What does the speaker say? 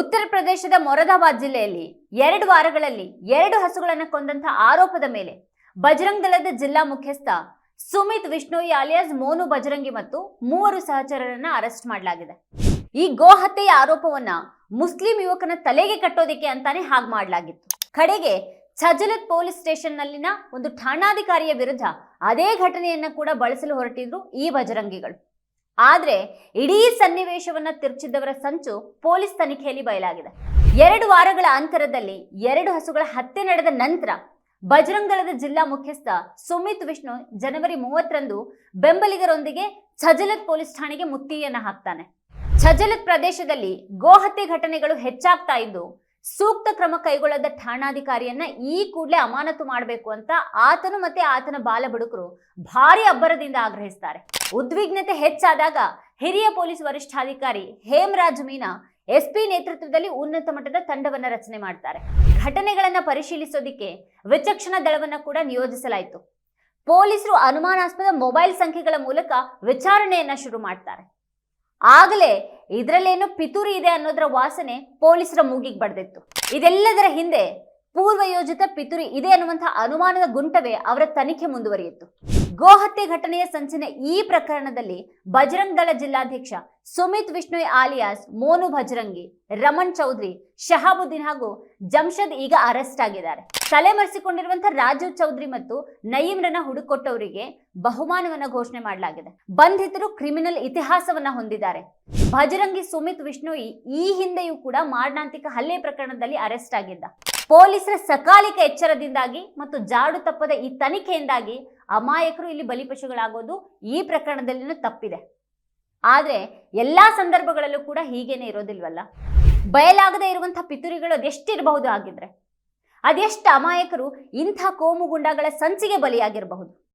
ಉತ್ತರ ಪ್ರದೇಶದ ಮೊರದಾಬಾದ್ ಜಿಲ್ಲೆಯಲ್ಲಿ ಎರಡು ವಾರಗಳಲ್ಲಿ ಎರಡು ಹಸುಗಳನ್ನು ಕೊಂದಂತ ಆರೋಪದ ಮೇಲೆ ಬಜರಂಗ್ ದಳದ ಜಿಲ್ಲಾ ಮುಖ್ಯಸ್ಥ ಸುಮಿತ್ ವಿಷ್ಣೋಯಿ ಅಲಿಯಾಸ್ ಮೋನು ಬಜರಂಗಿ ಮತ್ತು ಮೂವರು ಸಹಚರರನ್ನ ಅರೆಸ್ಟ್ ಮಾಡಲಾಗಿದೆ. ಈ ಗೋಹತ್ಯೆಯ ಆರೋಪವನ್ನ ಮುಸ್ಲಿಂ ಯುವಕನ ತಲೆಗೆ ಕಟ್ಟೋದಿಕ್ಕೆ ಅಂತಾನೆ ಹಾಗೆ ಮಾಡಲಾಗಿತ್ತು. ಕಡೆಗೆ ಛಜಲತ್ ಪೊಲೀಸ್ ಸ್ಟೇಷನ್ನಲ್ಲಿನ ಒಂದು ಠಾಣಾಧಿಕಾರಿಯ ವಿರುದ್ಧ ಅದೇ ಘಟನೆಯನ್ನ ಕೂಡ ಬಳಸಲು ಹೊರಟಿದ್ರು ಈ ಬಜರಂಗಿಗಳು. ಆದ್ರೆ ಇಡೀ ಸನ್ನಿವೇಶವನ್ನ ತಿರುಚಿದ್ದವರ ಸಂಚು ಪೊಲೀಸ್ ತನಿಖೆಯಲ್ಲಿ ಬಯಲಾಗಿದೆ. ಎರಡು ವಾರಗಳ ಅಂತರದಲ್ಲಿ ಎರಡು ಹಸುಗಳ ಹತ್ಯೆ ನಡೆದ ನಂತರ ಬಜರಂಗ್ ದಳದ ಜಿಲ್ಲಾ ಮುಖ್ಯಸ್ಥ ಸುಮಿತ್ ವಿಷ್ಣು ಜನವರಿ ಮೂವತ್ತರಂದು ಬೆಂಬಲಿಗರೊಂದಿಗೆ ಛಜಲತ್ ಪೊಲೀಸ್ ಠಾಣೆಗೆ ಮುತ್ತಿಯನ್ನ ಹಾಕ್ತಾನೆ. ಛಜಲತ್ ಪ್ರದೇಶದಲ್ಲಿ ಗೋಹತ್ಯೆ ಘಟನೆಗಳು ಹೆಚ್ಚಾಗ್ತಾ ಇದ್ದು ಸೂಕ್ತ ಕ್ರಮ ಕೈಗೊಳ್ಳದ ಠಾಣಾಧಿಕಾರಿಯನ್ನ ಈ ಕೂಡಲೇ ಅಮಾನತು ಮಾಡಬೇಕು ಅಂತ ಆತನು ಮತ್ತೆ ಆತನ ಬಾಲಬುಡುಕರು ಭಾರಿ ಅಬ್ಬರದಿಂದ ಆಗ್ರಹಿಸ್ತಾರೆ. ಉದ್ವಿಗ್ನತೆ ಹೆಚ್ಚಾದಾಗ ಹಿರಿಯ ಪೊಲೀಸ್ ವರಿಷ್ಠಾಧಿಕಾರಿ ಹೇಮರಾಜ್ ಮೀನಾ ಎಸ್ಪಿ ನೇತೃತ್ವದಲ್ಲಿ ಉನ್ನತ ಮಟ್ಟದ ತಂಡವನ್ನು ರಚನೆ ಮಾಡ್ತಾರೆ. ಘಟನೆಗಳನ್ನ ಪರಿಶೀಲಿಸೋದಿಕ್ಕೆ ವಿಚಕ್ಷಣ ದಳವನ್ನ ಕೂಡ ನಿಯೋಜಿಸಲಾಯಿತು. ಪೊಲೀಸರು ಅನುಮಾನಾಸ್ಪದ ಮೊಬೈಲ್ ಸಂಖ್ಯೆಗಳ ಮೂಲಕ ವಿಚಾರಣೆಯನ್ನ ಶುರು ಮಾಡ್ತಾರೆ. ಆಗಲೇ ಇದರಲ್ಲೇನು ಪಿತೂರಿ ಇದೆ ಅನ್ನೋದರ ವಾಸನೆ ಪೊಲೀಸರ ಮೂಗಿಗೆ ಬಡ್ದಿತ್ತು. ಇದೆಲ್ಲದರ ಹಿಂದೆ ಪೂರ್ವ ಯೋಜಿತ ಪಿತೂರಿ ಇದೆ ಅನ್ನುವಂತಹ ಅನುಮಾನದ ಗುಂಟವೇ ಅವರ ತನಿಖೆ ಮುಂದುವರಿಯಿತು. ಗೋಹತ್ಯೆ ಘಟನೆಯ ಸಂಚಿನ ಈ ಪ್ರಕರಣದಲ್ಲಿ ಬಜರಂಗ್ ದಳ ಜಿಲ್ಲಾಧ್ಯಕ್ಷ ಸುಮಿತ್ ವಿಷ್ಣೋಯ್ ಆಲಿಯಾಸ್, ಮೋನು ಭಜರಂಗಿ, ರಮಣ್ ಚೌಧರಿ, ಶಹಾಬುದ್ದೀನ್ ಹಾಗೂ ಜಮ್ಷದ್ ಈಗ ಅರೆಸ್ಟ್ ಆಗಿದ್ದಾರೆ. ತಲೆಮರೆಸಿಕೊಂಡಿರುವಂತಹ ರಾಜೀವ್ ಚೌಧರಿ ಮತ್ತು ನಯೀಮ್ರನ ಹುಡುಕೊಟ್ಟವರಿಗೆ ಬಹುಮಾನವನ್ನ ಘೋಷಣೆ ಮಾಡಲಾಗಿದೆ. ಬಂಧಿತರು ಕ್ರಿಮಿನಲ್ ಇತಿಹಾಸವನ್ನ ಹೊಂದಿದ್ದಾರೆ. ಭಜರಂಗಿ ಸುಮಿತ್ ವಿಷ್ಣುಯಿ ಈ ಹಿಂದೆಯೂ ಕೂಡ ಮಾರಣಾಂತಿಕ ಹಲ್ಲೆ ಪ್ರಕರಣದಲ್ಲಿ ಅರೆಸ್ಟ್ ಆಗಿದ್ದ. ಪೊಲೀಸರ ಸಕಾಲಿಕ ಎಚ್ಚರದಿಂದಾಗಿ ಮತ್ತು ಜಾಡು ತಪ್ಪದ ಈ ತನಿಖೆಯಿಂದಾಗಿ ಅಮಾಯಕರು ಇಲ್ಲಿ ಬಲಿಪಶುಗಳಾಗೋದು ಈ ಪ್ರಕರಣದಲ್ಲಿನೂ ತಪ್ಪಿದೆ. ಆದರೆ ಎಲ್ಲ ಸಂದರ್ಭಗಳಲ್ಲೂ ಕೂಡ ಹೀಗೇನೆ ಇರೋದಿಲ್ವಲ್ಲ? ಬಯಲಾಗದೆ ಇರುವಂಥ ಪಿತೂರಿಗಳು ಅದೆಷ್ಟಿರಬಹುದು ಆಗಿದ್ರೆ ಅದೆಷ್ಟು ಅಮಾಯಕರು ಇಂಥ ಕೋಮು ಗುಂಡಗಳ ಸಂಚಿಗೆ ಬಲಿಯಾಗಿರಬಹುದು?